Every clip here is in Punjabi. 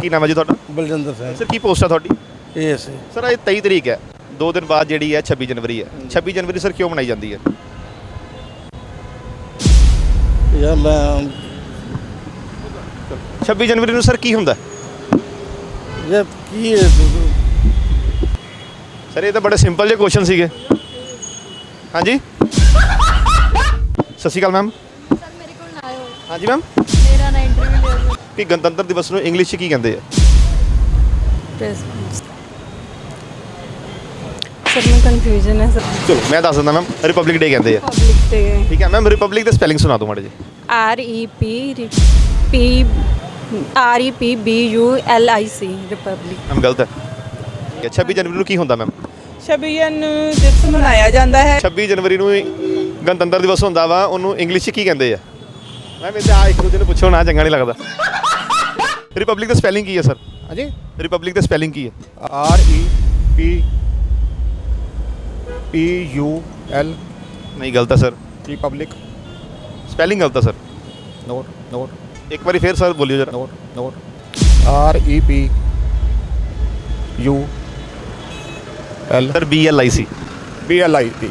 ਕੀ ਨਾਮ ਹੈ ਜੀ ਤੁਹਾਡਾ? ਬਲਜਿੰਦਰ ਸਿੰਘ ਸਰ ਕੀ ਪੋਸਟ ਹੈ ਤੁਹਾਡੀ? ਇਹ ਸੀ ਸਰ। ਇਹ 23 ਤਰੀਕ ਹੈ। ਦੋ ਦਿਨ ਬਾਅਦ ਜਿਹੜੀ ਹੈ 26 ਜਨਵਰੀ ਹੈ। 26 ਜਨਵਰੀ ਸਰ ਕਿਉਂ ਮਨਾਈ ਜਾਂਦੀ ਹੈ? ਯਾਰ ਮੈਂ 26 ਜਨਵਰੀ ਨੂੰ ਸਰ ਕੀ ਹੁੰਦਾ? ਹੈ? ਇਹ ਕੀ ਹੈ ਸਰ ਇਹ ਤਾਂ ਬੜੇ ਸਿੰਪਲ ਜਿਹੇ ਕੁਐਸਚਨ ਸੀਗੇ। ਹਾਂਜੀ? ਸਤਿ ਸ਼੍ਰੀ ਅਕਾਲ ਮੈਮ ਸਰ ਮੇਰੇ ਕੋਲ ਨਾ ਆਇਓ। ਹਾਂਜੀ ਮੈਮ ਮੇਰਾ ਨਾ ਇੰਟਰਵਿਊ ਲਿਓ ਕਿ ਗਣਤੰਤਰ ਦਿਵਸ ਨੂੰ ਇੰਗਲਿਸ਼ 'ਚ ਕੀ ਕਹਿੰਦੇ ਆ? ਪ੍ਰੈਸ ਸਰ ਨੂੰ ਕਨਫਿਊਜ਼ਨ ਹੈ ਸਰ ਚਲੋ ਮੈਂ ਦੱਸ ਦਿੰਦਾ ਮੈਮ। ਰਿਪਬਲਿਕ ਡੇ ਕਹਿੰਦੇ ਆ। ਪਬਲਿਕ ਤੇ ਠੀਕ ਹੈ ਮੈਮ ਰਿਪਬਲਿਕ ਦੇ ਸਪੈਲਿੰਗ ਸੁਣਾ ਦਿਓ ਮਾੜੇ ਜੀ R E P P R E P B U L I C republic ma'am ਗਲਤ ਹੈ। ਠੀਕ ਹੈ 26 ਜਨਵਰੀ ਨੂੰ ਕੀ ਹੁੰਦਾ ਮੈਮ? ਛਬੀਨ ਦਿਵਸ ਮਨਾਇਆ ਜਾਂਦਾ ਹੈ। 26 ਜਨਵਰੀ ਨੂੰ ਹੀ ਗਣਤੰਤਰ ਦਿਵਸ ਹੁੰਦਾ ਵਾ ਉਹਨੂੰ ਇੰਗਲਿਸ਼ 'ਚ ਕੀ ਕਹਿੰਦੇ ਆ? ਮੈਮ ਇਹ ਆ ਇੱਕ ਦੂਜੇ ਨੂੰ ਪੁੱਛੋ ਨਾ ਚੰਗਾ ਨਹੀਂ ਲੱਗਦਾ। ਰਿਪਬਲਿਕ ਦਾ ਸਪੈਲਿੰਗ ਕੀ ਹੈ ਸਰ ਹਾਂਜੀ? ਰਿਪਬਲਿਕ ਦਾ ਸਪੈਲਿੰਗ ਕੀ ਹੈ? R E P P U L ਨਹੀਂ ਗਲਤ ਹੈ ਸਰ ਰਿਪਬਲਿਕ ਸਪੈਲਿੰਗ ਗਲਤ ਹੈ ਸਰ ਨੋਟ ਨੋਟ ਇੱਕ ਵਾਰੀ ਫੇਰ ਸਰ ਬੋਲਿਓ ਜਰਾ। Not not R E P U L sir B L I C B L I T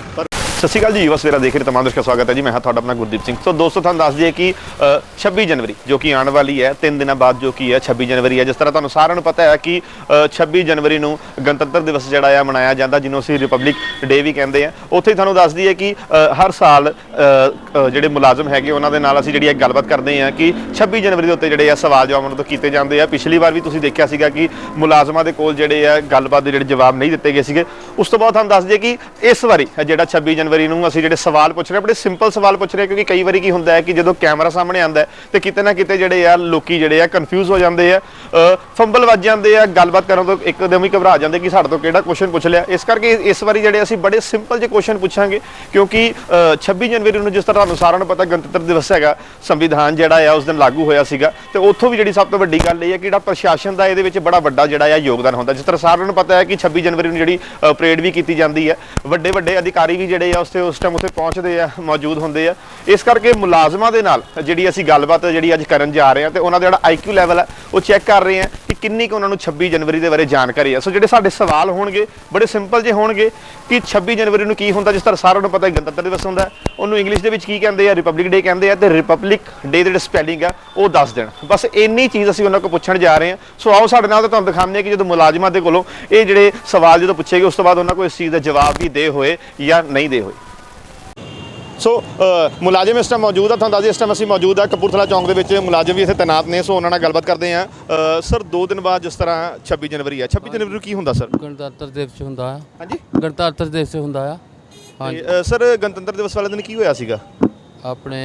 ਸਤਿ ਸ਼੍ਰੀ ਅਕਾਲ ਜੀ ਯੁਵਾ ਸਵੇਰਾ ਦੇਖ ਰਹੇ ਤਮਾਮ ਦਰਸ਼ਕਾਂ ਦਾ ਸਵਾਗਤ ਹੈ ਜੀ। ਮੈਂ ਹਾਂ ਤੁਹਾਡਾ ਆਪਣਾ ਗੁਰਦੀਪ ਸਿੰਘ। ਸੋ ਦੋਸਤੋ ਤੁਹਾਨੂੰ ਦੱਸ ਦਈਏ ਕਿ ਅ, 26 ਜਨਵਰੀ ਜੋ ਕਿ ਆਉਣ ਵਾਲੀ ਹੈ 3 ਦਿਨਾਂ ਬਾਅਦ ਜੋ ਕਿ ਹੈ 26 ਜਨਵਰੀ ਹੈ। ਜਿਸ ਤਰ੍ਹਾਂ ਤੁਹਾਨੂੰ ਸਾਰਿਆਂ ਨੂੰ ਪਤਾ ਹੈ ਕਿ ਅ, 26 ਜਨਵਰੀ ਨੂੰ ਗਣਤੰਤਰ ਦਿਵਸ ਜਿਹੜਾ ਆ ਮਨਾਇਆ ਜਾਂਦਾ ਜਿਹਨੂੰ ਅਸੀਂ ਰਿਪਬਲਿਕ ਡੇ ਵੀ ਕਹਿੰਦੇ ਆ ਉੱਥੇ ਤੁਹਾਨੂੰ ਦੱਸ ਦਈਏ ਕਿ ਹਰ ਸਾਲ ਜਿਹੜੇ ਮੁਲਾਜ਼ਮ ਹੈਗੇ ਉਹਨਾਂ ਦੇ ਨਾਲ ਅਸੀਂ ਜਿਹੜੀ ਇਹ ਗੱਲਬਾਤ ਕਰਦੇ ਆ ਕਿ 26 ਜਨਵਰੀ ਦੇ ਉੱਤੇ ਜਿਹੜੇ ਆ ਸਵਾਲ ਜਵਾਬ ਉਹਨਾਂ ਤੋਂ ਕੀਤੇ ਜਾਂਦੇ ਆ। ਪਿਛਲੀ ਵਾਰ ਵੀ ਤੁਸੀਂ ਦੇਖਿਆ ਸੀਗਾ ਕਿ ਮੁਲਾਜ਼ਮਾਂ ਦੇ ਕੋਲ ਜਿਹੜੇ ਆ ਗੱਲਬਾਤ ਦੇ ਜਿਹੜੇ ਜਵਾਬ ਨਹੀਂ ਦਿੱਤੇ ਗਏ ਸੀਗੇ। ਉਸ ਤੋਂ ਬਾਅਦ ਤੁਹਾਨੂੰ ਦੱਸ ਦਈਏ ਕਿ ਇਸ ਵਾਰੀ ਜਿਹੜਾ 26 ਜਨਵਰੀ ਨੂੰ ਅਸੀਂ ਜਿਹੜੇ ਸਵਾਲ ਪੁੱਛ ਰਹੇ ਹਾਂ, ਬੜੇ ਸਿੰਪਲ ਸਵਾਲ ਪੁੱਛ ਰਹੇ ਹਾਂ ਕਿਉਂਕਿ ਕਈ ਵਾਰੀ ਕੀ ਹੁੰਦਾ ਹੈ ਕਿ ਜਦੋਂ ਕੈਮਰਾ ਸਾਹਮਣੇ ਆਉਂਦਾ ਹੈ ਤੇ ਕਿਤੇ ਨਾ ਕਿਤੇ ਜਿਹੜੇ ਆ ਲੋਕੀ ਜਿਹੜੇ ਆ ਕਨਫਿਊਜ਼ ਹੋ ਜਾਂਦੇ ਆ ਫੰਬਲ ਵੱਜ ਜਾਂਦੇ ਆ ਗੱਲਬਾਤ ਕਰਨ ਤੋਂ ਇੱਕਦਮ ਹੀ ਘਬਰਾ ਜਾਂਦੇ ਕਿ ਸਾਡੇ ਤੋਂ ਕਿਹੜਾ ਕੁਐਸਚਨ ਪੁੱਛ ਲਿਆ। ਇਸ ਕਰਕੇ ਇਸ ਵਾਰੀ ਜਿਹੜੇ ਅਸੀਂ ਬੜੇ ਸਿੰਪਲ ਜਿਹੇ ਕੁਐਸਚਨ ਪੁੱਛਾਂਗੇ ਕਿਉਂਕਿ ਅ, 26 ਜਨਵਰੀ ਨੂੰ ਜਿਸ ਤਰ੍ਹਾਂ ਤੁਹਾਨੂੰ ਸਾਰਿਆਂ ਨੂੰ ਪਤਾ ਗਣਤੰਤਰ ਦਿਵਸ ਹੈਗਾ ਸੰਵਿਧਾਨ ਜਿਹੜਾ ਆ ਉਸ ਦਿਨ ਲਾਗੂ ਹੋਇਆ ਸੀਗਾ ਤੇ ਉੱਥੋਂ ਵੀ ਜਿਹੜੀ ਸਭ ਤੋਂ ਵੱਡੀ ਗੱਲ ਇਹ ਹੈ ਕਿ ਜਿਹੜਾ ਪ੍ਰਸ਼ਾਸਨ ਦਾ ਇਹਦੇ ਵਿੱਚ ਬੜਾ ਵੱਡਾ ਜਿਹੜਾ ਆ ਯੋਗਦਾਨ ਹੁੰਦਾ। ਜਿਸ ਤਰ੍ਹਾਂ ਸਾਰਿਆਂ ਨੂੰ ਪਤਾ ਹੈ ਕਿ 26 ਜਨਵਰੀ ਨੂੰ ਜਿਹੜੀ ਪਰੇਡ ਵੀ ਕੀਤੀ ਜਾਂਦੀ ਹੈ ਵੱਡੇ ਵੱਡੇ ਅਧਿਕਾਰੀ ਵੀ ਜਿਹੜੇ ਆ ਉਸ ਤੇ ਉਸ ਟਾਈਮ ਉੱਥੇ ਪਹੁੰਚਦੇ ਆ, ਮੌਜੂਦ ਹੁੰਦੇ ਆ। ਇਸ ਕਰਕੇ ਮੁਲਾਜ਼ਮਾਂ ਦੇ ਨਾਲ ਜਿਹੜੀ ਅਸੀਂ ਗੱਲਬਾਤ ਜਿਹੜੀ ਅੱਜ ਕਰਨ ਜਾ ਰਹੇ ਹਾਂ ਤੇ ਉਹਨਾਂ ਦਾ ਜਿਹੜਾ ਆਈਕਿਊ ਲੈਵਲ ਹੈ ਉਹ ਚੈੱਕ ਕਰ ਰਹੇ ਹਾਂ ਕਿ ਕਿੰਨੀ ਕੁ ਉਹਨਾਂ ਨੂੰ 26 ਜਨਵਰੀ ਦੇ ਬਾਰੇ ਜਾਣਕਾਰੀ ਹੈ ਸੋ ਜਿਹੜੇ ਸਾਡੇ ਸਵਾਲ ਹੋਣਗੇ, ਬੜੇ ਸਿੰਪਲ ਜੇ ਹੋਣਗੇ ਕਿ 26 ਜਨਵਰੀ ਨੂੰ ਕੀ ਹੁੰਦਾ, ਜਿਸ ਤਰ੍ਹਾਂ ਸਾਰਿਆਂ ਨੂੰ ਪਤਾ ਹੈ, ਗਣਤੰਤਰ ਦਿਵਸ ਹੁੰਦਾ ਉਹਨੂੰ ਇੰਗਲਿਸ਼ ਦੇ ਵਿੱਚ ਕੀ ਕਹਿੰਦੇ ਆ ਰਿਪਬਲਿਕ ਡੇ ਕਹਿੰਦੇ ਆ, ਤੇ ਰਿਪਬਲਿਕ ਡੇ ਦੇ ਜਿਹੜੇ ਸਪੈਲਿੰਗ ਆ, ਉਹ ਦੱਸ ਦੇਣ। ਬਸ ਇੰਨੀ ਚੀਜ਼ ਅਸੀਂ ਉਹਨਾਂ ਕੋਲ ਪੁੱਛਣ ਜਾ ਰਹੇ ਹਾਂ। ਸੋ ਆਓ ਸਾਡੇ ਨਾਲ ਤੇ ਤੁਹਾਨੂੰ ਦਿਖਾਉਂਦੇ ਹਾਂ ਕਿ ਜਦੋਂ ਮੁਲਾਜ਼ਮਾਂ ਦੇ ਕੋਲੋਂ ਇਹ ਜਿਹੜੇ ਸਵਾਲ ਜਦੋਂ ਪੁੱਛੇ ਗਏ, ਉਸ ਤੋਂ ਬਾਅਦ ਉਹਨਾਂ ਕੋਲ ਇਸ ਚੀਜ਼ ਦਾ ਜਵਾਬ ਵੀ ਦੇ ਹੋਏ ਜਾਂ ਨਹੀਂ ਦੇ ਹੋਏ। ਸੋ ਮੁਲਾਜ਼ਮ ਇਸ ਟਾਈਮ ਮੌਜੂਦ ਆ ਤੁਹਾਨੂੰ ਦੱਸ ਇਸ ਟਾਈਮ ਅਸੀਂ ਮੌਜੂਦ ਆ ਕਪੂਰਥਲਾ ਚੌਂਕ ਦੇ ਵਿੱਚ। ਮੁਲਾਜ਼ਮ ਵੀ ਇੱਥੇ ਤੈਨਾਤ ਨੇ ਸੋ ਉਹਨਾਂ ਨਾਲ ਗੱਲਬਾਤ ਕਰਦੇ ਆ ਸਰ 2 ਦਿਨ ਬਾਅਦ ਜਿਸ ਤਰ੍ਹਾਂ 26 ਜਨਵਰੀ ਆ। 26 ਜਨਵਰੀ ਨੂੰ ਕੀ ਹੁੰਦਾ ਸਰ? ਗਣਤੰਤਰ ਦਿਵਸ ਹੁੰਦਾ ਆ। ਹਾਂਜੀ? ਗਣਤੰਤਰ ਦਿਵਸ ਹੁੰਦਾ ਆ। ਹਾਂਜੀ। ਸਰ ਗਣਤੰਤਰ ਦਿਵਸ ਵਾਲੇ ਦਿਨ ਕੀ ਹੋਇਆ ਸੀਗਾ? ਆਪਣੇ